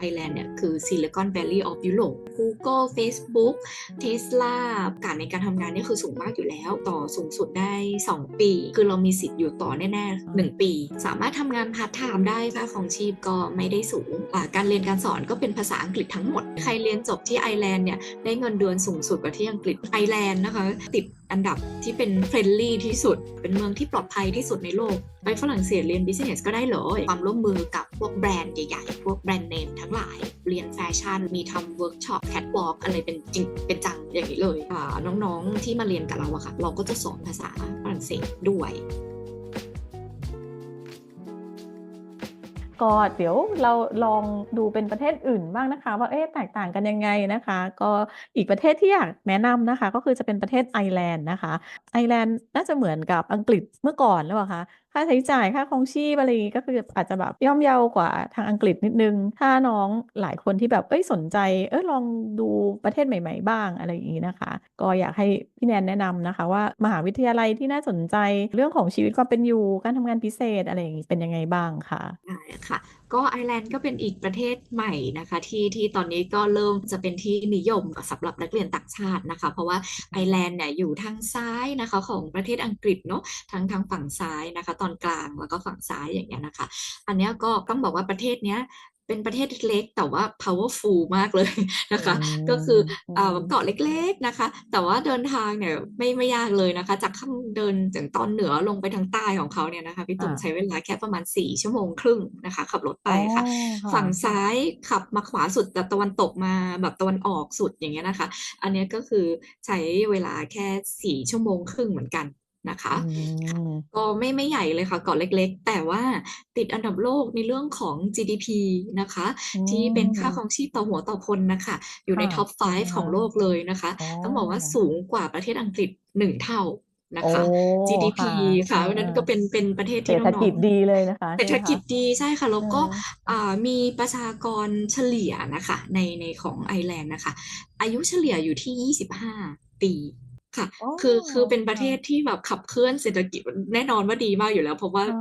ไอแลนด์เนี่ยคือ Silicon Valley of Europe Google Facebook Tesla การในการทำงานนี่คือสูงมากอยู่แล้ว ต่อสูงสุดได้ 2 ปี คือเรามีสิทธิ์อยู่ต่อแน่ๆ 1 ปี สามารถทำงานพาร์ทไทม์ได้ค่าของชีพก็ไม่ได้สูง การเรียนการสอนก็เป็นภาษาอังกฤษทั้งหมด ใครเรียนจบที่ไอแลนด์เนี่ยได้เงินเดือนสูงสุดกว่าที่อังกฤษไอแลนด์นะคะติด อันดับที่เป็นเฟรนลี่ที่สุด เป็นเมืองที่ปลอดภัยที่สุดในโลก ไปฝรั่งเศสเรียนบิสเนสก็ได้เลยความร่วมมือกับพวกแบรนด์ใหญ่ๆ พวกแบรนด์เนมทั้งหลาย เรียนแฟชั่น มีทำเวิร์กช็อปแคทวอล์กอะไรเป็นจริงเป็นจังอย่างนี้เลยน้องๆที่มาเรียนกับเราอะค่ะ เราก็จะสอนภาษาฝรั่งเศสด้วย ก็เดี๋ยวเราลองดูเป็นประเทศอื่นบ้างนะคะ ว่าเอ๊ะแตกต่างกันยังไงนะคะ ก็อีกประเทศที่อยากแนะนำนะคะ ก็คือจะเป็นประเทศไอร์แลนด์นะคะไอร์แลนด์น่าจะเหมือนกับอังกฤษเมื่อก่อนหรือเปล่าคะ ค่าใช้จ่ายค่าครองชีพอะไรอย่างงี้ก็คืออาจจะแบบย่อมเยาวกว่าทางอังกฤษนิดนึง ถ้าน้องหลายคนที่แบบเอ้ยสนใจ เอ้ยลองดูประเทศใหม่ ๆ บ้างอะไรอย่างนี้นะคะ ก็อยากให้พี่แนนแนะนำนะคะ ว่ามหาวิทยาลัยที่น่าสนใจเรื่องของชีวิตความเป็นอยู่การทำงานพิเศษอะไรอย่างนี้เป็นยังไงบ้างคะได้ค่ะ ก็ไอร์แลนด์ก็เป็นอีกประเทศใหม่นะคะ ที่ที่ตอนนี้ก็เริ่มจะเป็นที่นิยมสำหรับนักเรียนต่างชาตินะคะ เพราะว่าไอร์แลนด์เนี่ยอยู่ทางซ้ายนะคะของประเทศอังกฤษเนาะทั้งทางฝั่งซ้ายนะคะ ตอนกลางแล้วก็ฝั่งซ้ายอย่างเงี้ยนะคะ อันนี้ก็ต้องบอกว่าประเทศเนี้ย เป็นประเทศเล็กๆแต่ว่า powerful มากเลยนะคะ ก็คืออ่าเกาะเล็กๆนะคะ แต่ว่าเดินทางเนี่ยไม่ไม่ยากเลยนะคะ จากข้างเดินจากตอนเหนือลงไปทางใต้ของเขาเนี่ยนะคะพี่ตุ่มค่ะใช้เวลาแค่ประมาณ 4 ชั่วโมงครึ่งนะคะ ขับรถไปอ๋อค่ะค่ะ ฝั่งซ้ายขับมาขวาสุดจากตะวันตกมาแบบตะวันออกสุดอย่างเงี้ยนะคะ อันเนี้ยก็คือใช้เวลาแค่ 4 ชั่วโมงครึ่งเหมือนกัน นะคะอืมก็ไม่ไม่ใหญ่เลยค่ะเกาะเล็ก ๆ แต่ว่าติดอันดับโลกในเรื่องของ GDP นะคะอืที่เป็นค่าครมองชีพต่อหัวต่อคนนะคะ อยู่ในค่ะท็อปอ๋อ5ของโลกเลยนะคะอ๋อต้องบอกว่าสูงกว่าประเทศอังกฤษหนึ่งเท่านะโอ้คะ GDP ค่ะค่ะเอเพราะฉะนั้นอก็เป็นเป็นประเทศเศรที่ษฐน้กิอจงดีเลยนะคะๆเศรใช่ษไหฐมกิคะจดีใช่ค่ะเอแล้วก็ออ่ามีประชากรเฉลี่ยนะคะ ในในของไอร์แลนด์นะคะ อายุเฉลี่ยอยู่ที่ 25 ปี ค่ะ อ๋อ คือ คือเป็นประเทค่ะศที่แบบขับเคลื่อนเศรษฐกิจ แน่นอนว่าดีมากอยู่แล้ว เพราะว่าอ่า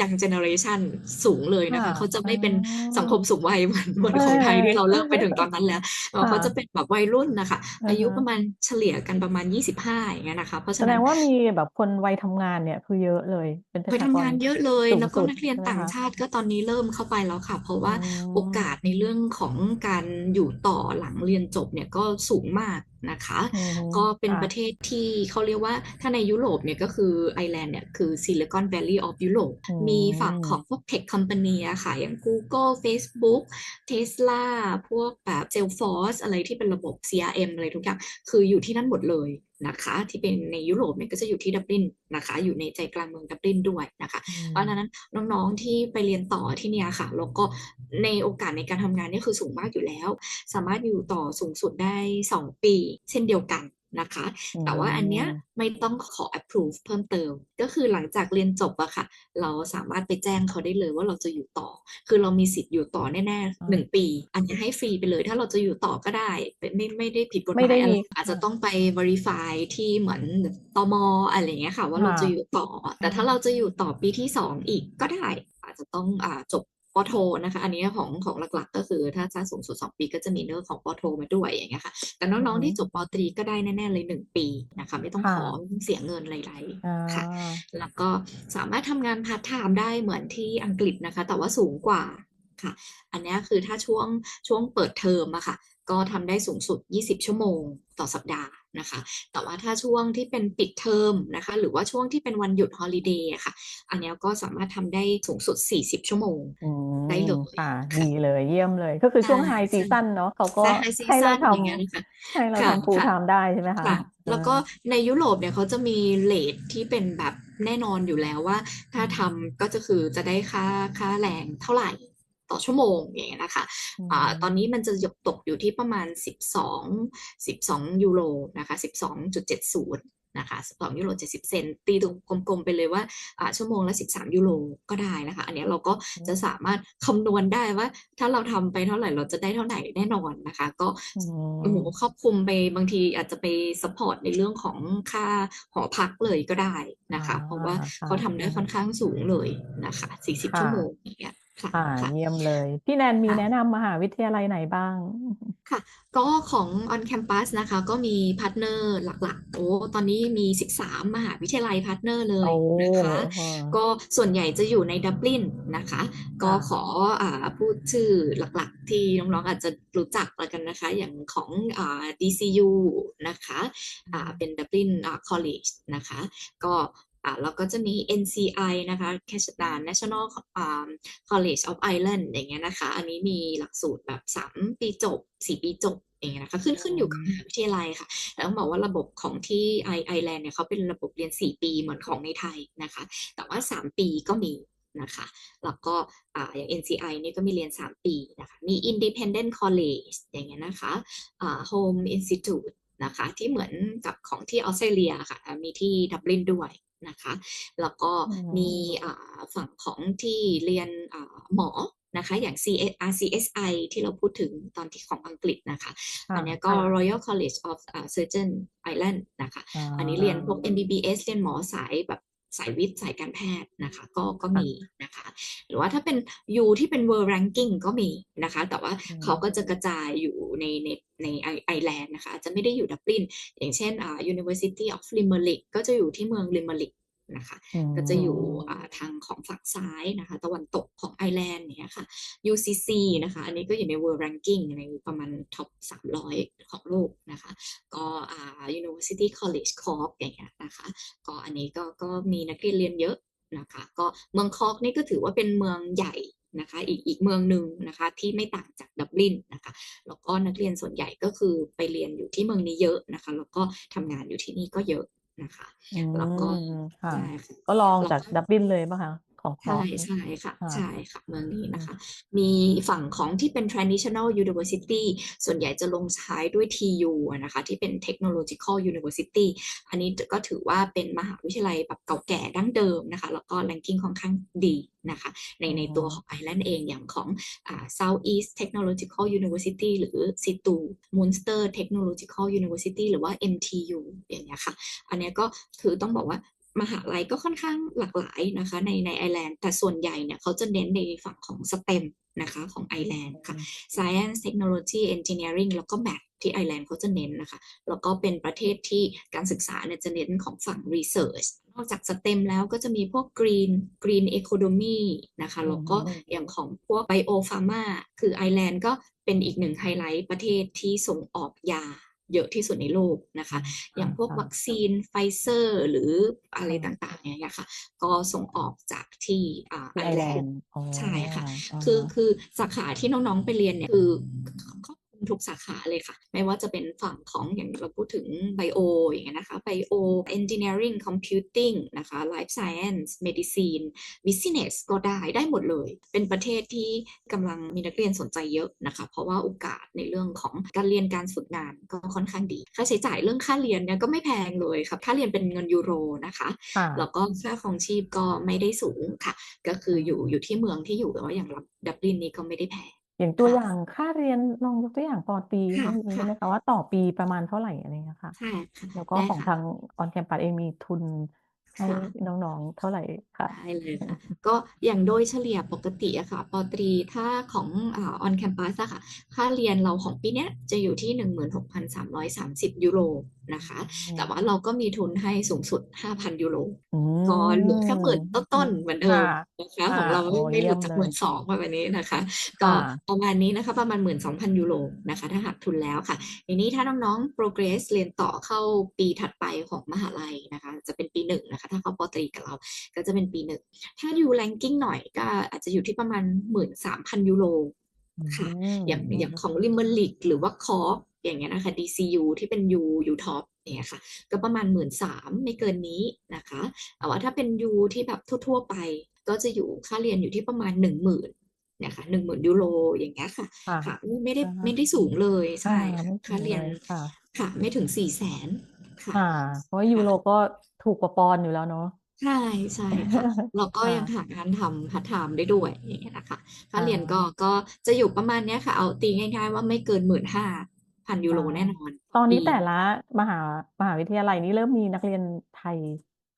ยังเจเนอเรชันสูงเลยนะค่ะคะ เขาจะอ๋ไม่เป็นสังคอมสูงวัย เหมือน เหมือนเอของไทยที่อเราเริ่มไปถึงตอนนั้นแล้ว เอ่อค่ะ เขาจะเป็นแบบวัยรุ่นนะคะอือาอยุฮึประมาณ เฉลี่ยกันประมาณ 25 อย่างเงี้ยนะคะ เพราะแสฉะดนั้งนว่ามีแบบคนวัยทำงานเนี่ย คือเยอะเลย เป็นประวัยชากทำงารนเยอะเลย สูงแล้วก็สุดนักเรียนใช่ไหมต่างคะ ชาติก็ตอนนี้เริ่มเข้าไปแล้วค่ะ เพราะอืว่าโอกาสในมเรื่องของการอยู่ต่อหลังเรียนจบเนี่ยก็สูงมาก นะคะอือฮึก็เป็นค่ะประเทศที่เขาเรียกว่าถ้าในยุโรปเนี่ยก็คือไอร์แลนด์เนี่ยคือ Silicon Valley of Europe อืมีฝั่งขอมงพวก Tech Company อะค่ะ อย่าง Google Facebook Tesla พวกแบบ Salesforce อะไรที่เป็นระบบ CRM อะไรทุกอย่าง คืออยู่ที่นั่นหมดเลย นะคะที่เป็นในยุโรปเนี่ยก็จะอยู่ที่ดับลินนะคะอยู่ในใจกลางเมืองดับลินด้วยนะคะอืเพราะฉะมนั้นน้องๆที่ไปเรียนต่อที่เนี่ยค่ะแล้วก็ในโอกาสในการทำงานเนี่ยคือสูงมากอยู่แล้ว สามารถอยู่ต่อสูงสุดได้ 2 ปี เช่นเดียวกัน นะคะอืแต่ว่าอันเนี้ยมไม่ต้องขอ approve เพิ่มเติม ก็คือหลังจากเรียนจบอะค่ะ เราสามารถไปแจ้งเขาได้เลยว่าเราจะอยู่ต่อ คือเรามีสิทธิ์อยู่ต่อแน่อ๋ๆหนึ่องปี อันนี้ให้ฟรีไปเลย ถ้าเราจะอยู่ต่อก็ได้เป็นไม่ไม่ได้ผิดกฎหไม่มาได้ยอะไรมีอาจจะค่ะต้องไป verify ที่เหมือนตมอะไรอย่างเงี้ยค่ะ ว่าค่เราะจะอยู่ต่อ แต่อืถ้าเรามจะอยู่ต่อปีที่2อีกก็ได้ อาจจะต้องอ่าจบ ปโทนะคะ อันนี้ของของหลักๆ ก็คือถ้าถ้าสูงสุด2ปีก็จะมีเรื่องของปโทมาด้วยอย่างเงี้ยค่ะ แต่อือน้องฮึๆที่จบปตรีก็ได้แน่ๆเลย 1 ปีนะคะ ไม่ต้องค่ขะอไม่ต้องเสียเงินไรอ๋อๆค่ะ แล้วก็สามารถทำงานพาร์ทไทม์ได้เหมือนที่อังกฤษนะคะ แต่ว่าสูงกว่าค่ะ อันเนี้ยคือถ้าช่วงช่วงเปิดเทอมอะค่ะ ก็ทำได้สูงสุด 20 ชั่วโมงต่อสัปดาห์ นะคะ แต่ว่าถ้าช่วงที่เป็นปิดเทอมนะคะ หรือว่าช่วงที่เป็นวันหยุดฮอลิเดย์อะค่ะ อันเนี้ยก็สามารถทำได้สูงสุด 40 ชั่วโมงอืได้มเลยค่ะค่ะดีเลยเยี่ยมเลย ก็คือใช่ช่วง High ใช่ Season เนาะเขาก็ใช่ High ให้เรา Season ทอย่างเงี้ยนะคะำให้เราค่ะทำ Full ค่ะ Time ได้ใช่ไหมคะค่ะเอแล้วก็อในยุโรปเนี่ยเขาจะมีเรทที่เป็นแบบแน่นอนอยู่แล้วว่าอืถ้ามทำก็จะคือจะได้ค่าค่าแรงเท่าไร ต่อชั่วโมงอย่างเงี้ยนะคะอือ่าตอนมนี้มันจะหยกตกอยู่ที่ประมาณ 12 12 ยูโรนะคะ 12.70นะคะ12ยูโร70 เซนต์ตีตรงกลมๆ ไปเลยว่าอ่าชั่วโมงละ 13 ยูโรก็ได้นะคะ อันเนี้ยเราก็อืจะมสามารถคำนวณได้ว่า ถ้าเราทำไปเท่าไรเราจะได้เท่าไหร่แน่นอนนะคะ ก็อืโอ้โฮมครอบคลุมไปบางทีอาจจะไปซัปพอร์ตในเรื่องของค่าหอพักเลยก็ได้อ๋นะอคะ เพราะว่าค่ะเขาทำได้อืค่อนมข้างสูงเลยนะคะค่40 ชั่วโมะงอย่างเงี้ย ค่ะค่ะค่ะเยี่ยมเลย พี่แนนมีค่ะแนะนำมหาวิทยาลัยไหนบ้าง ค่ะ ก็ของ on campus นะคะ ก็มีพาร์ทเนอร์หลักๆโอ้ตอนนี้มี 13 มหาวิทยาลัยพาร์ทเนอร์เลโอ้ยนะคะเออก็ส่วนใหญ่จะอยู่ในดับลินนะคะ ก็ค่ะขออ่าพูดชื่อหลักๆ ที่น้องๆอาจจะรู้จักแล้วกันนะคะ อย่างของอ่า DCU นะคะอ่าเป็น Dublin อ่า College นะคะ ก็ อ่าแล้วก็จะมี NCI นะคะ National อ่า College of Ireland อย่างเงี้ยนะคะ อันนี้มีหลักสูตรแบบ 3 ปีจบ 4 ปีจบอย่างเงี้ยนะคะขึ้นขึ้นอยู่กับมหาวิทยาลัยค่ะแล้วต้องบอกว่าระบบของที่ไอไอร์แลนด์เนี่ยเขาเป็นระบบเรียน 4 ปีเหมือนของในไทยนะคะ แต่ว่า 3 ปีก็มีนะคะแล้วก็อ่าอย่าง NCI เนี่ยก็มีเรียน 3 ปีนะคะมี Independent College อย่างเงี้ยนะคะอ่า Home Institute นะคะ ที่เหมือนกับของที่ออสเตรเลียค่ะอ่ามีที่ดับลินด้วยนะคะ แล้วก็อืมมีอ่าฝั่งของที่เรียนอ่าหมอนะคะอย่าง CS RCSI ที่เราพูดถึงตอนที่ของอังกฤษนะคะค่ะอันเนี้ยก็ค่ะ Royal College of อ่า Surgeon Ireland นะคะอ่าอันนี้เรียนพวก MBBS เรียนหมอสายแบบ สายวิทย์สายการแพทย์นะคะ ก็ก็มีนะคะ หรือว่าถ้าเป็น U ที่เป็น World Ranking ก็มีนะคะ แต่ว่าอืมเขาก็จะกระจายอยู่ในในในไอไอร์แลนด์นะคะอาจจะไม่ได้อยู่ดับลิน อย่างเช่นอ่า University of Limerick ก็จะอยู่ที่เมือง Limerick นะคะอืมก็จะอยู่อ่าทางของฝั่งซ้ายนะคะตะวันตกของไอร์แลนด์เนี่ยค่ะ UCC นะคะอันนี้ก็อยู่ใน World Ranking ในประมาณท็อป 300 ของโลกนะคะก็อ่า University College Cork อย่างเงี้ยนะคะก็อันนี้ก็ก็มีนักเรียนเรียนเยอะนะคะก็เมืองคอกนี่ก็ถือว่าเป็นเมืองใหญ่นะคะอีกอีกเมืองหนึ่งนะคะที่ไม่ต่างจากดับลินนะคะแล้วก็นักเรียนส่วนใหญ่ก็คือไปเรียนอยู่ที่เมืองนี้เยอะนะคะแล้วก็ทำงานอยู่ที่นี่ก็เยอะ นะคะอืแล้วก็มค่ะใช่ค่ะก็ลองแล้วจากก็ดับลินเลยป่ะคะ ของคอใช่ร์สนี่ใช่ค่ะค่ะ ใช่ค่ะเมืองนี้อืนะมคะ มีฝั่งของที่เป็น traditional university ส่วนใหญ่จะลงท้ายด้วย TU อะนะคะ ที่เป็น technological university อันนี้ก็ถือว่าเป็นมหาวิทยาลัยแบบเก่าแก่ดั้งเดิมนะคะ แล้วก็ ranking ค่อนข้างดีนะคะในอืในตัวมของไอร์แลนด์เองอย่างของอ่า South East Technological University หรือ SITU Munster Technological University หรือว่า MTU อย่างเงี้ยค่ะ อันเนี้ยก็คือต้องบอกว่า มหาลัยก็ค่อนข้างหลากหลายนะคะในในไอร์แลนด์แต่ส่วนใหญ่เนี่ยเขาจะเน้นในฝั่งของ STEM นะคะของไอร์แลนด์ค่ะ Science Technology Engineering แล้วก็ Math ที่ไอร์แลนด์เขาจะเน้นนะคะ แล้วก็เป็นประเทศที่การศึกษาเนี่ยจะเน้นของฝั่ง Research นอกจาก STEM แล้วก็จะมีพวก Green Green Economy นะคะอืแล้วก็มอย่างของพวก Bio Pharma คือไอร์แลนด์ก็เป็นอีกหนึ่งไฮไลท์ประเทศที่ส่งออกยา เยอะที่สุดในโลกนะคะ อย่างพวกค่ะวัคซีนไฟเซอร์ หรืออะไรค่ะต่างๆเนี่ยค่ะ ก็ส่งออกจากที่อ่าที่ไอไอร์ร์แลแลนนด์ด์อ๋อใช่ค่ะอ่าคือฮะคือสาขาที่น้องๆไปเรียนเนี่ยคือครอบคลุม ทุกสาขาเลยค่ะ ไม่ว่าจะเป็นฝั่งของอย่างเราพูดถึงไบโออย่างเงี้ยนะคะไบโอ engineering computing นะคะ life science medicine business ก็ได้ได้หมดเลย เป็นประเทศที่กำลังมีนักเรียนสนใจเยอะนะคะ เพราะว่าโอกาสในเรื่องของการเรียนการฝึกงานก็ค่อนข้างดี ค่าใช้จ่ายเรื่องค่าเรียนเนี่ยก็ไม่แพงเลยครับค่าเรียนเป็นเงินยูโรนะคะค่ะแล้วก็ค่าครองชีพก็ไม่ได้สูงค่ะ ก็คืออยู่อยู่ที่เมืองที่อยู่แต่ว่าอย่างดับลินนี่ก็ไม่ได้แพง อย่างตัวค่ะ อย่างค่าเรียนลองยกตัวอย่างปอตรีค่ะให้ดูได้ค่ะไหมคะว่า ต่อปีประมาณเท่าไหร่อะไรเงี้ยค่ะใช่ค่ะ แล้วก็ได้ของค่ะ ทางออนแคมปัสเองมีทุนให้ค่ะ น้อง ๆ เท่าไหร่ค่ะได้เลยค่ะ ก็อย่างโดยเฉลี่ยปกติอะค่ะปอตรี ถ้าของ อ่า on campus อะค่ะ ค่าเรียนเราของปีเนี้ยจะอยู่ที่ 16,330 ยูโร นะคะอืแต่มว่าเราก็มีทุนให้สูงสุด 5,000 ยูโรอืก็เหลือแค่หมมื่นอืต้มนๆเหมือนเดิค่ะมนะคะค่ะของเราโอ้ไม่ไม่หเยี่ลุยดมจากเลหมื่ยนสองแบบนี้นะคะ ก็ค่ะประมาณนี้นะคะประมาณ12,000ยูโรนะคะ ถ้าหากทุนแล้วค่ะทีนี้ถ้าน้องๆ progress เรียนต่อเข้าปีถัดไปของมหาลัยนะคะ จะเป็นปีหนึ่งนะคะ ถ้าเข้าปอตรีกับเราก็จะเป็นปีหนึ่งถ้าอยู่ ranking หน่อยก็อาจจะอยู่ที่ประมาณ13,000ยูโรอืค่ะมอย่างอือย่างมของ Limerick หรือว่า Cork อ ย่างเงี้ยนะคะ DCU ที่เป็น U U top อย่างเงี้ยค่ะ ก็ประมาณ 13,000ไม่เกินนี้นะคะแต่ว่าถ้าเป็น U ที่แบบทั่ว ๆ ไป ก็จะอยู่ค่าเรียนอยู่ที่ประมาณ 10,000นะคะ10,000ยูโรอย่างเงี้ยค่ะ ค่ะค่ะไม่ไม่ได้อ่าไม่ได้สูงเลยอ่าใช่ค่ะไม่ถึค่างเรียเลนยค่ะค่ะ ไม่ถึง400,000ค่ะค่ะ เพราะว่ายูค่ะโรก็ถูกกว่าปอนด์อยู่แล้วเนาะใช่ใช่ค่ะแล้วก็ค่ะยังหางานทำพาร์ทไทม์ได้ด้วยอย่างเงี้ยนะคะค่าอ่าเรียนก็ก็จะอยู่ประมาณเนี้ยค่ะ เอาตีง่าย ๆ ว่าไม่เกิน 15,000ยูโรอ่าแน่นอน ตอนปีนี้แต่ละมหามหาวิทยาลัยนี้เริ่มมีนักเรียนไทย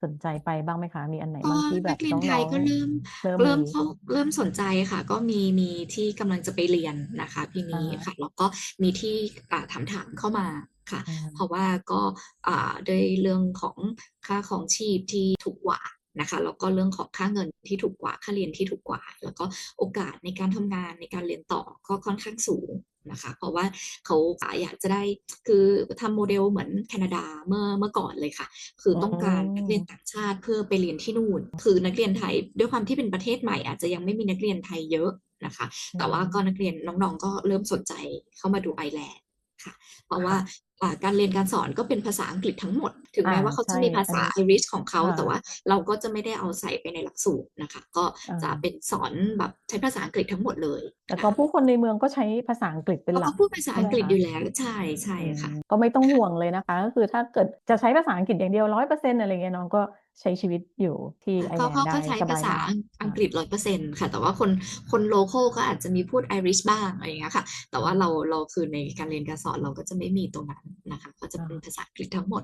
สนใจไปบ้างไหมคะ มีอันไหนก็บ้างที่แบนับกเรียนไทน้อยงก็เริ่มๆเริ่มเริ่มมีเข้าเริ่มสนใจค่ะ ก็มีมีที่กำลังจะไปเรียนนะคะปีอะนี้ฮะค่ะ แล้วก็มีที่อ่าถามๆเข้ามาค่ะอืเพมราะว่าก็อ่าด้วยเรื่องของค่าครองชีพที่ถูกกว่านะคะแล้วก็เรื่องของค่าเงินที่ถูกกว่าค่าเรียนที่ถูกกว่า แล้วก็โอกาสในการทำงานในการเรียนต่อก็ค่อนข้างสูง นะคะ เพราะว่าเขาอยากจะได้คือทำโมเดลเหมือนแคนาดาเมื่อเมื่อก่อนเลยค่ะ คือต้องการนักเรียนต่างชาติเพื่อไปเรียนที่นู่น คือนักเรียนไทยด้วยความที่เป็นประเทศใหม่ อาจจะยังไม่มีนักเรียนไทยเยอะนะคะ แต่ว่าก็นักเรียนน้องๆก็เริ่มสนใจเข้ามาดูไอร์แลนด์ค่ะ เพราะว่า การเรียนการสอนก็เป็นภาษาอังกฤษทั้งหมด ถึงอาแม้ว่าเขาใช่จะมีภาอันษานี้ไอริชของเขาค่แต่ว่าะเราก็จะไม่ได้เอาใส่ไปในหลักสูตรนะคะ ก็อาจะเป็นสอนแบบใช้ภาษาอังกฤษทั้งหมดเลย แต่ค่ก็ะผู้คนในเมืองก็ใช้ภาษาอังกฤษเป็นเขาหลัก็กพูดภาษาใช่อัไหมงกฤษคะ?อยู่แล้วใช่ใช่อืค่ะมก็ไม่ต้องค่ะห่วงเลยนะคะ ก็คือถ้าเกิดจะใช้ภาษาอังกฤษอย่างเดียว100%อะไรอย่างเงี้ยน้องก็ใช้ชีวิตอยู่ที่ค่ะไอร์ก็แลนก็ด์ได้ก็ใช้สภาบายษามากอังคอั่งะกฤษ100%ค่ะ แต่ว่าคนคนโลคัลก็อาจจะมีพูดไอริชบ้างอะไรอย่างเงี้ยค่ะ แต่ว่าเราเราคือในการเรียนการสอนเราก็จะไม่มีตรงนั้นนะคะก็จะอเป็นาภาษาอังกฤษทั้งหมด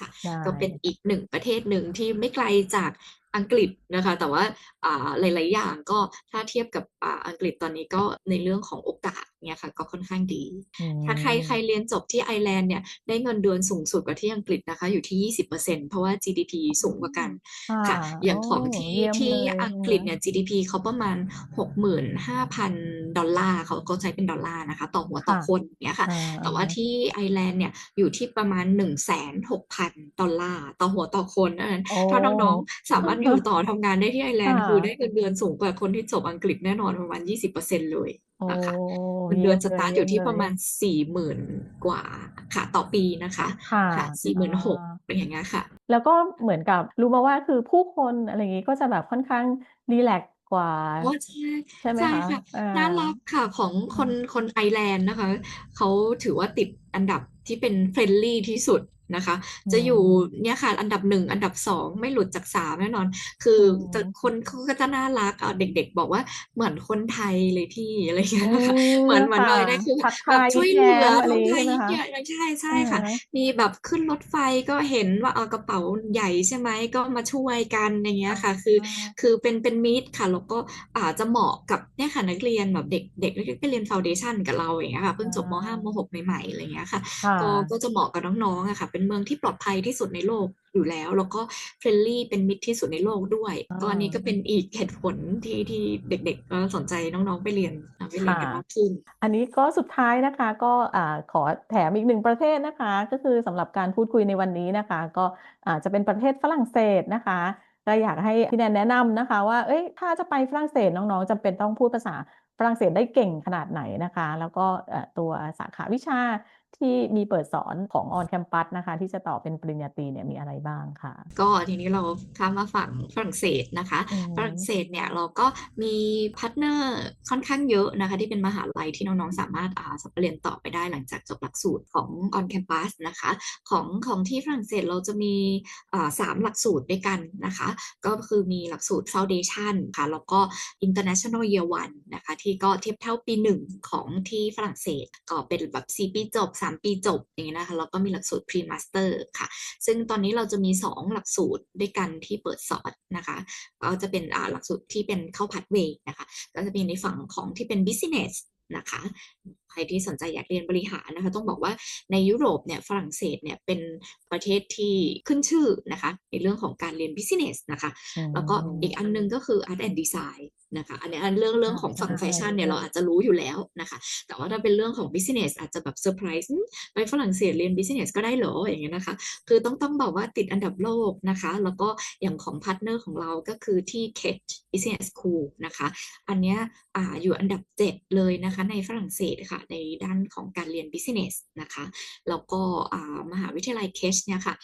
ค่ะได้ก็เป็นอีกหนึ่งประเทศหนึ่งที่ไม่ไกลจาก อังกฤษนะคะ แต่ว่าอ่าหลาย ๆ อย่างก็ถ้าเทียบกับอ่าอังกฤษตอนนี้ก็ในเรื่องของโอกาสเงี้ยค่ะก็ค่อนข้างดีอืถ้าใครใครมเรียนจบที่ไอร์แลนด์เนี่ยได้เงินเดือนสูงสุดกว่าที่อังกฤษนะคะอยู่ที่ 20%เพราะว่า GDP อ๋สูงกว่ากัอนค่ะค่ะอโอ้ย่างของที่เยี่ยมที่เลยอังใช่ไหกม?ฤษเนี่ย GDP เขาประมาณ 65,000 ดอลลาร์เขาก็ใช้เป็นดอลลาร์นะคะ ต่อหัวคต่่อคนอย่างเงี้ยค่ะอาแต่ๆว่าที่ไอร์แลนด์เนี่ยอยู่ที่ประมาณ 160,000ดอลลาร์ต่อหัวต่อคนเพราะฉะนั้นโอ้ถ้าน้อง ๆ สามารถอยู่ต่อทำงานได้ที่ไอร์แลค่นด์คือได้ะเงินเดือนสูงกว่าคนที่จบอังกฤษแน่นอนประมาณ20%เลยโอ้นะคะเงินเยเดืี่อยนสมตาร์ตเลอยู่ที่ยประมาณ40,000กว่าค่ะต่อปีนะคะค่ะค่ะอา46,000เป็นอย่างเงี้ยค่ะ แล้วก็เหมือนกับรู้มาว่าคือผู้คนอะไรงี้ก็จะแบบค่อนข้างรีแลกซ์กว่าอ๋อใช่ใช่ไหมใช่คะ?ค่ะอาน่ารักค่ะของคอืนคนไอร์แลนด์นะคะ เขาถือว่าติดอันดับที่เป็น friendly ที่สุด นะคะอืจะอยู่มเนี่ยค่ะอันดับ1อันดับ2ไม่หลุดจาก3แน่นอน คืออืจะมคนเขาก็จะน่ารักอ่าเด็ก ๆ บอกว่า"เหมือนคนไทยเลยพี่"อะไรอย่างเองืี้ยค่ะมเหมือนเหมือคน่ะอะไรนะคือทักทแบาบยชย่วยิ้มเหแยลื้อมอะไรคนงี้ไทใช่ยไหมยิ้มคะ?แย้มใช่อะๆค่ะฮะมีแบบขึ้นรถไฟก็เห็นว่าเอากระเป๋าใหญ่ใช่ไหมก็มาช่วยกันอย่างเงี้อยค่ะ คือาคือเป็นเป็นมิตรค่ะแล้วก็อ่าจะเหมาะกับเนี่ยค่ะนักเรียนแบบเด็กเด็กเล็กๆไปเรียนฟาวเดชันกับเราอย่างเงี้ยค่ะเพิ่องจบม.5ม.า6ใหม่ๆอะไรอย่างเงี้ยค่ะค่ก็ะก็จะเหมาะกับน้องๆอะค่ะเป็นเมืองที่ปลอดภัยที่สุดในโลกอยู่แล้ว แล้วก็ friendly เป็นมิตรที่สุดในโลกด้วยอ๋ก็อันนี้ก็เป็นออีกเหตุผลที่ที่เด็กๆก็สนใจน้องๆไปเรียนอ่าไปคเรีย่นะกันมากขึ้นอันนี้ก็สุดท้ายนะคะก็อ่าขอแถมอีก1ประเทศนะคะ ก็คือสำหรับการพูดคุยในวันนี้นะคะ ก็อ่าจะเป็นประเทศฝรั่งเศสนะคะก็อยากให้พี่แนนแนะนำนะคะ ว่าเฮ้ยถ้าจะไปฝรั่งเศสน้องๆจำเป็นต้องพูดภาษาฝรั่งเศสได้เก่งขนาดไหนนะคะ?แล้วก็เอ่อตัวสาขาวิชา ที่มีเปิดสอนของ On Campus นะคะ ที่จะต่อเป็นปริญญาตรีเนี่ยมีอะไรบ้างคะ?ก็ทีนี้เราข้ามมาฝั่งฝรั่งเศสนะคะอือฮฝรั่งเึศสเนี่ยเราก็มีพาร์ตเนอร์ค่อนข้างเยอะนะคะ ที่เป็นมหาลัยที่น้องๆสามารถอ่าสเรียนต่อไปได้หลังจากจบหลักสูตรของ On Campus นะคะของของที่ฝรั่งเศสเราจะมีอ่า3หลักสูตรด้วยกันนะคะ ก็คือมีหลักสูตรฟาวเดชันค่ะแล้วก็ International Year 1นะคะ ที่ก็เทียบเท่าปี1ของที่ฝรั่งเศสก็เป็นแบบ 4 ปีจบ3 ปีจบอย่างงี้นะคะแล้วก็มีหลักสูตร Pre-Master ค่ะ ซึ่งตอนนี้เราจะมี 2 หลักสูตรด้วยกันที่เปิดสอนนะคะก็จะเป็นอ่าหลักสูตรที่เป็นเข้า Pathway นะคะ ก็จะมีในฝั่งของที่เป็น Business นะคะใครที่สนใจอยากเรียนบริหารนะคะ ต้องบอกว่าในยุโรปเนี่ยฝรั่งเศสเนี่ยเป็นประเทศที่ขึ้นชื่อนะคะ ในเรื่องของการเรียน Business นะคะอืแล้วก็อีกอันหนึ่งมก็คือ Art and Design นะคะอันเนี้ยอันเรื่องเรื่อองาของใชฝั่งแฟชั่นเนี่่ยเราอาจจะรู้อยู่แล้วนะคะ แต่ว่าถ้าเป็นเรื่องของ Business อาจจะแบบเซอร์ไพรส์"หือไปฝรั่งเศสเรียน Business ก็ได้เหรอ?"อย่างเงี้ยนะคะ คือต้องต้องบอกว่าติดอันดับโลกนะคะ แล้วก็อย่างของพาร์ตเนอร์ของเราก็คือที่ KED Business School นะคะ อันเนี้ยอ่าอยู่อันดับ 7 เลยนะคะ ในฝรั่งเศสค่ะในด้านของการเรียน Business นะคะแล้วก็อ่ามหาวิทยาลัย KED เนี่ยค่ะ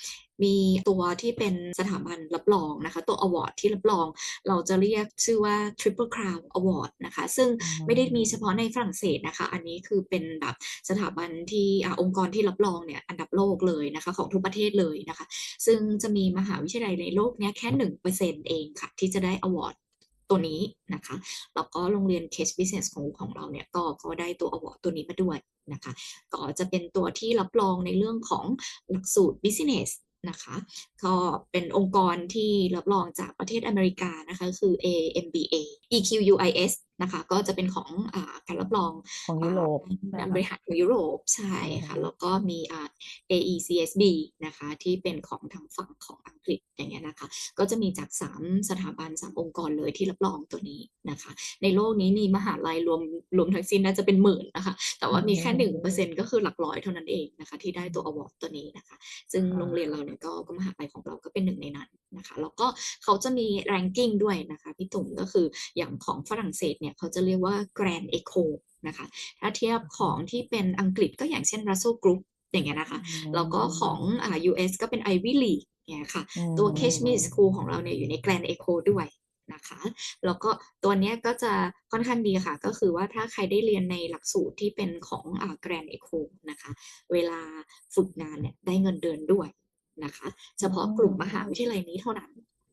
มีตัวที่เป็นสถาบันรับรองนะคะ ตัวอะวอร์ดที่รับรอง เราจะเรียกชื่อว่า Triple Crown Award นะคะ ซึ่งอืไม่ได้มีเฉมพาะในฝรั่งเศสนะคะ อันนี้คือเป็นแบบสถาบันที่อ่าองค์กรที่รับรองเนี่ยอันดับโลกเลยนะคะ ของทุกประเทศเลยนะคะ ซึ่งจะมีมหาวิทยาลัยในโลกเนี้ยแค่1%เองค่ะ ที่จะได้อะวอร์ดตัวนี้นะคะ แล้วก็โรงเรียน KED Business School ของเราเนี่ยก็ก็ได้ตัวอะวอร์ดตัวนี้มาด้วยนะคะ ก็จะเป็นตัวที่รับรองในเรื่องของหลักสูตร Business นะคะก็เป็นองค์กรที่รับรองจากประเทศอเมริกานะคะคือ AMBA EQUIS นะคะ ก็จะเป็นของอาการรับรองของยุโรปอ่าใช่ไหมการคะบริหารของยุโรปใช่ค่ะอืมแล้วก็มีอ่า AECSB นะคะ ที่เป็นของทางฝั่งของอังกฤษอย่างเงี้ยนะคะ ก็จะมีจาก 3 สถาบัน 3 องค์กรเลยที่รับรองตัวนี้นะคะ ในโลกนี้มีมหาลัยรวมรวมทั้งสิ้นน่าจะเป็นหมื่นนะคะ แต่ว่ามีแค่หนึ่งเปอร์เซ็นก็คือหลักร้อยเท่านั้นเองนะคะ ที่ได้ตัวอวอร์ดตัวนี้นะคะ ซึ่งค่ะโรงเรียนเราเนี่ยก็ก็มหาลัยของเราก็เป็นหนึ่งในนั้นนะคะ แล้วก็เขาจะมี ranking ด้วยนะคะพี่ตุ่มก็คืออย่างของฝรั่งเศสเนี่ยเขาจะเรียกว่า Grand Echo นะคะ ถ้าเทียบของที่เป็นอังกฤษก็อย่างเช่น Russell Group อย่างเงี้ยนะคะ แล้วก็ของอ่า US ก็เป็น Ivy League เนี่ยค่ะอืมตัว Cashmere School ของเราเนี่ยอยู่ใน Grand Echo ด้วยนะคะแล้วก็ตัวเนี้ยก็จะค่อนข้างดีค่ะ ก็คือว่าถ้าใครได้เรียนในหลักสูตรที่เป็นของอ่า Grand Echo นะคะ เวลาฝึกงานเนี่ยได้เงินเดือนด้วยนะคะ เฉพาะกลุ่มมหาวิทยาลัยนี้เท่านั้น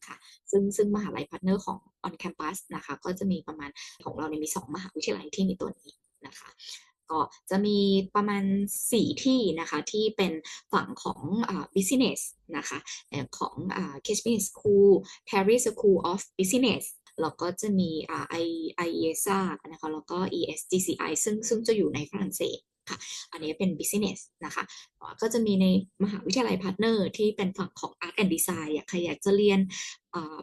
ค่ะ ซึ่งซึ่งมหาลัยพาร์ทเนอร์ของ On Campus นะคะ ก็จะมีประมาณของเราเนี่ยมี 2 มหาวิทยาลัยที่มีตัวนี้นะคะก็จะมีประมาณ 4 ที่นะคะที่เป็นฝั่งของอ business นะคะของอ่า Cashmere School Paris School of Business แล้วก็จะมีอ่า IESA นะคะแล้วก็ ESGCI ซึ่งซึ่งจะอยู่ในฝรั่งเศส ค่ะ อันนี้เป็น business นะคะ ก็จะมีในมหาวิทยาลัยพาร์ทเนอร์ที่เป็นฝั่งของ art and design อยากใครอยากจะเรียน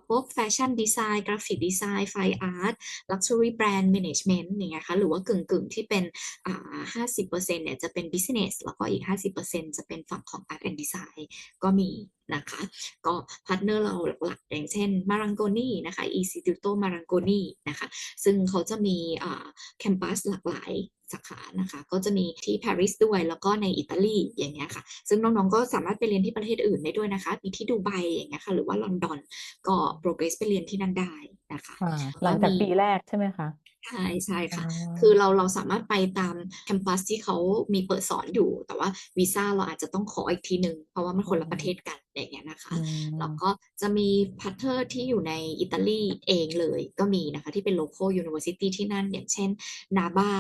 พวกแฟชั่นดีไซน์กราฟิกดีไซน์ไฟอาร์ต Luxury Brand Management อย่างเงี้ยค่ะหรือว่ากึ่งกึ่งที่เป็นอ่า50%เนี่ยจะเป็น business แล้วก็อีก50%จะเป็นฝั่งของ art and design ก็มีนะคะ ก็พาร์ทเนอร์เราหลักๆ อย่างเช่น Marangoni นะคะ Istituto Marangoni นะคะ ซึ่งเขาจะมีแคมปัสหลากหลาย สาขานะคะ ก็จะมีที่ปารีสด้วยแล้วก็ในอิตาลีอย่างเงี้ยค่ะ ซึ่งน้องๆก็สามารถไปเรียนที่ประเทศอื่นได้ด้วยนะคะ มีที่ดูไบอย่างเงี้ยค่ะ หรือว่าลอนดอนก็ progress ไปเรียนที่นั่นได้นะคะค่ะหลังจากก็มีปีแรกใช่ไหมคะ ใช่ใช่ค่ะอ๋อคือเราเราสามารถไปตามแคมปัสที่เขามีเปิดสอนอยู่ แต่ว่าวีซ่าเราอาจจะต้องขออีกทีหนึ่งเพราะว่ามันคนละประเทศกันอย่างเงี้ยนะคะอืมแล้วก็จะมีพาร์ทเนอร์ที่อยู่ในอิตาลีเองเลยก็มีนะคะที่เป็น local university ที่นั่น อย่างเช่น NABA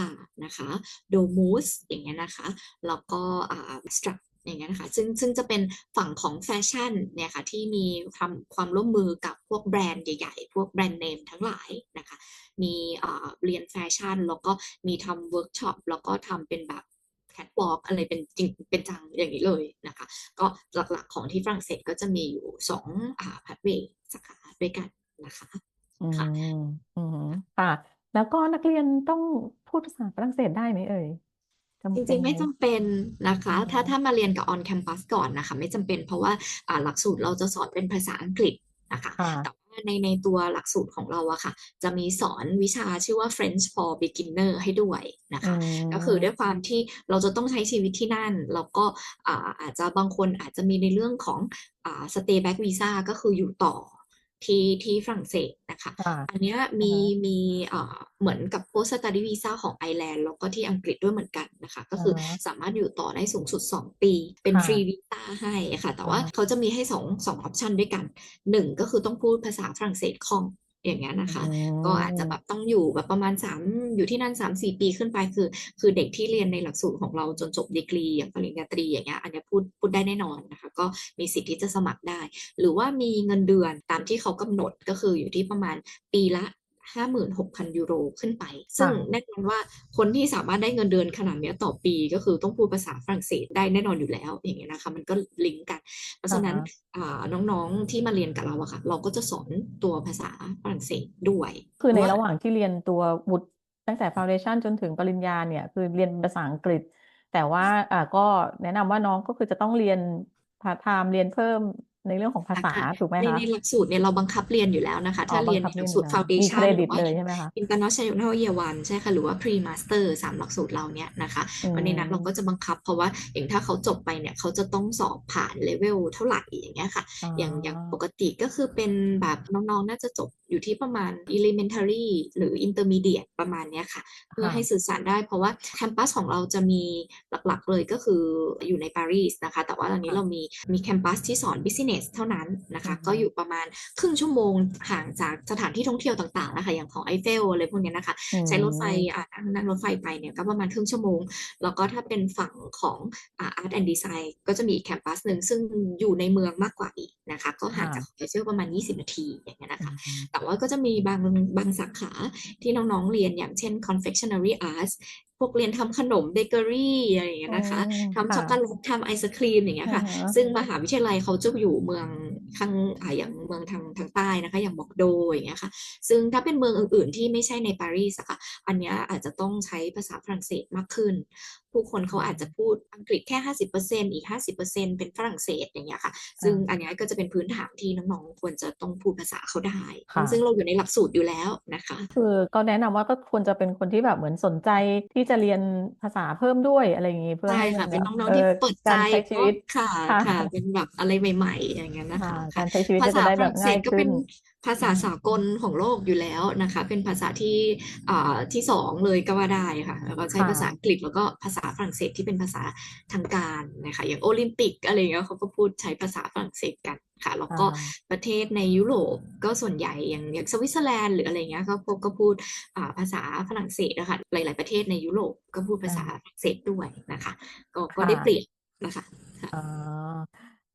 นะคะ Domus อย่างเงี้ยนะคะ แล้วก็อ่า Struct อย่างเงี้ยนะคะซึ่งซึ่งจะเป็นฝั่งของแฟชั่นเนี่ยค่ะที่มีทำความร่วมมือกับพวกแบรนด์ใหญ่ๆ พวกแบรนด์เนมทั้งหลายนะคะมีอ่าเรียนแฟชั่น แล้วก็มีทำเวิร์กช็อปแล้วก็ทำเป็นแบบแคทวอล์กอะไรเป็นจริงเป็นจังอย่างนี้เลยนะคะ ก็หลักๆของที่ฝรั่งเศสก็จะมีอยู่สองอ่าพัดเวย์สาขาด้วยกันนะคะอืค่ะมอืมค่ะ แล้วก็นักเรียนต้องพูดภาษาฝรั่งเศสได้ไหมเอ่ย จำจเป็รินงๆไหมไม่จำเป็นนะคะอืมถ้าถ้ามาเรียนกับ on campus ก่อนนะคะ ไม่จำเป็นเพราะว่าอ่าหลักสูตรเราจะสอนเป็นภาษาอังกฤษนะคะ ค่ะ แต่ว่าในในตัวหลักสูตรของเราอะค่ะ จะมีสอนวิชาชื่อว่า French for beginner ให้ด้วยนะอืคะ ก็คือมด้วยความที่เราจะต้องใช้ชีวิตที่นั่น แล้วก็อ่าอาจจะบางคนอาจจะมีในเรื่องของอ่า stay back visa ก็คืออยู่ต่อ ที่ที่ฝรั่งเศสนะคะค่ะอันเนี้ยอ่ามีฮะมีอ่าเหมือนกับ post study visa ของไอร์แลนด์แล้วก็ที่อังกฤษด้วยเหมือนกันนะคะ ก็อ่าคือฮะสามารถอยู่ต่อได้สูงสุด 2 ปี เป็นค่ะฟรีวีซ่าให้ค่ะ แต่อ่าว่าเขาจะมีให้2 2 option ด้วยกัน 1 ก็คือต้องพูดภาษาฝรั่งเศสคล่อง อย่างเงี้ยนะอืคะ ก็อาจจะมแบบต้องอยู่แบบประมาณ3อยู่ที่นั่น3-4ปีขึ้นไปคือ คือเด็กที่เรียนในหลักสูตรของเราจนจบดีกรีอย่างปริญญาตรีอย่างเงี้ยอันเนี้ยพูดพูดได้แน่นอนนะคะ ก็มีสิทธิ์ที่จะสมัครได้ หรือว่ามีเงินเดือนตามที่เขากำหนดก็คืออยู่ที่ประมาณปีละ 56,000 ยูโรขึ้นไป ซึ่ค่ะงแน่นอนว่าคนที่สามารถได้เงินเดือนขนาดเนี้ยต่อปีก็คือต้องพูดภาษาฝรั่งเศสได้แน่นอนอยู่แล้ว อย่างเงี้ยนะคะมันก็ลิงก์กัน เพราะอ่าฉะนั้นฮะอ่าน้องๆที่มาเรียนกับเราอะค่ะเราก็จะสอนตัวภาษาฝรั่งเศสด้วย คือเพในราะว่าระหว่างที่เรียนตัววุฒิตั้งแต่ foundation จนถึงปริญญาเนี่ยคือเรียนภาษาอังกฤษ แต่ว่าอ่าก็แนะนำว่าน้องก็คือจะต้องเรียนพาร์ทไทม์เรียนเพิ่ม ในเรื่องของภาค่ะษาค่ะถูกไหมในคะในหลักสูตรเนี่ยเราบังคับเรียนอยู่แล้วนะคะอ๋อถ้าบัเรีงยนคับในหเรีลัยนกอสูยู่ตรแล้วมีเค foundation รหดิรืตอว่าเลยใช่ไหมคะ international year one ใช่ค่ะ หรือว่า pre master สามหลักสูตรเราเนี่ยนะคะอืวันนี้นะเราก็มจะบังคับเพราะว่าอย่างถ้าเขาจบไปเนี่ยเขาจะต้องสอบผ่านเลเวลเท่าไหร่อย่างเงี้ยค่ะอ๋ออย่างอย่างปกติก็คือเป็นแบบน้องๆ น่าจะจบอยู่ที่ประมาณ elementary หรือ intermediate ประมาณเนี้ยค่ะ เพื่อค่ะให้สื่อสารได้เพราะว่าแคมปัสของเราจะมีหลักๆเลยก็คืออยู่ในปารีสนะคะ แต่ว่าตอนนี้ค่ะเรามีมีแคมปัสที่สอน business business เท่านั้นนะคะอืมก็อยู่ประมาณครึ่งชั่วโมงห่างจากสถานที่ท่องเที่ยวต่างๆนะคะอย่างของไอเฟลอะไรพวกเนี้ยนะคะอืใช้รถไฟมอ่านั่งนั่งรถไฟไปเนี่ยก็ประมาณครึ่งชั่วโมง แล้วก็ถ้าเป็นฝั่งของอ่า art and design ก็จะมีอีกแคมปัสหนึ่งซึ่งอยู่ในเมืองมากกว่าอีกนะคะก็ห่างค่ะจากไอเฟลประมาณ 20 นาทีอย่างเงี้ยนะอืคะมแต่ว่าก็จะมีบางบางสาขาที่น้องๆเรียนอย่างเช่น confectionery arts พวกเรียนทำขนมเบเกอรี่อะไรอย่างเงี้อืยนะคะมทำช็ค่ะอกโกแลตทำไอศครีมอย่างเงี้อืยอค่ะฮึซึ่งมหาวิทยาลัยเขาจะอยู่เมือง ข้างอ่าอย่างเมืองทางทางใต้นะคะอย่างบอกโดอย่างเงี้ยค่ะซึ่งถ้าเป็นเมืองอื่น ๆ ที่ไม่ใช่ในปารีสอะค่ะอันเนี้ยอาจจะต้องใช้ภาษาฝรั่งเศสมากขึ้น ผู้คนอืเขาอาจจะมพูดอังกฤษแค่ 50%อีก 50%เป็นฝรั่งเศสอย่างเงี้ยค่ะค่ซึ่งะอันเนี้ยก็จะเป็นพื้นฐานที่น้องๆควรจะต้องพูดภาษาเขาได้ค่ะซึ่งเราอยู่ในหลักสูตรอยู่แล้วนะคะคือก็แนะนำว่าก็ควรจะเป็นคนที่แบบเหมือนสนใจที่จะเรียนภาษาเพิ่มด้วยอะไรอย่างงี้เพื่อใช่ให้มัค่ะนเป็แบนบน้องเอๆที่อเปิดใจการใช้เพชีราะวิตค่ะค่ะค่ะเป็นแบบอะไรใหม่ ๆ อย่างเงี้ยนะค่ะคะกาค่ะรใช้ชีวิตภาก็จะษาได้ฝแบรั่บงเศง่าสยก็ขึ้เป็นนภาษาสากลของโลกอยู่แล้วนะคะ เป็นภาษาที่อ่าที่สองเลยก็ว่าได้ค่ะ แล้วก็ใช้ค่ะภาษาอังกฤษแล้วก็ภาษาฝรั่งเศสที่เป็นภาษาทางการนะคะ อย่างโอลิมปิกอะไรอย่างเงี้ยเขาก็พูดใช้ภาษาฝรั่งเศสกันค่ะ แล้วอ่าก็ประเทศในยุโรปก็ส่วนใหญ่อย่างอย่างสวิตเซอร์แลนด์หรืออะไรเงี้ยก็พวกก็พูดอ่าภาษาฝรั่งเศสอะค่ะหลาย ๆ ประเทศในยุโรปก็พูดภาอาษาฝรั่งเศสด้วยนะคะ ก็ก็ค่ได้เปรีะยบนะคะค่ะอ๋อ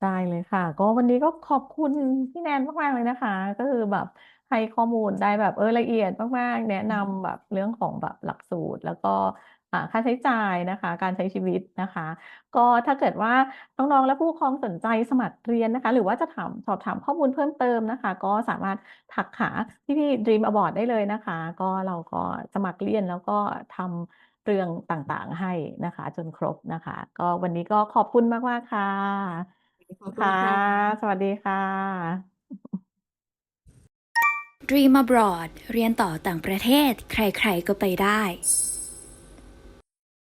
ได้เลยค่ะ ก็วันนี้ก็ขอบคุณพี่แนนมาก ๆ เลยนะคะ ก็คือแบบให้ข้อมูลได้แบบเออละเอียดมาก ๆ แนะนำแบบเรื่องของแบบหลักสูตร แล้วก็อ่าค่าใช้จ่ายนะคะ การใช้ชีวิตนะคะ ก็ถ้าเกิดว่าน้อง ๆ และผู้ปกครองสนใจสมัครเรียนนะคะ หรือว่าจะถามสอบถามข้อมูลเพิ่มเติมนะคะ ก็สามารถทักหาพี่ๆ Dream Abroad ได้เลยนะคะ ก็เราก็สมัครเรียนแล้วก็ทำเรื่องต่างๆให้นะคะ จนครบนะคะ ก็วันนี้ก็ขอบคุณมากๆค่ะ ขอบคุค่ณะค่ะ สวัสดีค่ะ Dream Abroad เรียนต่อต่างประเทศ ใครๆก็ไปได้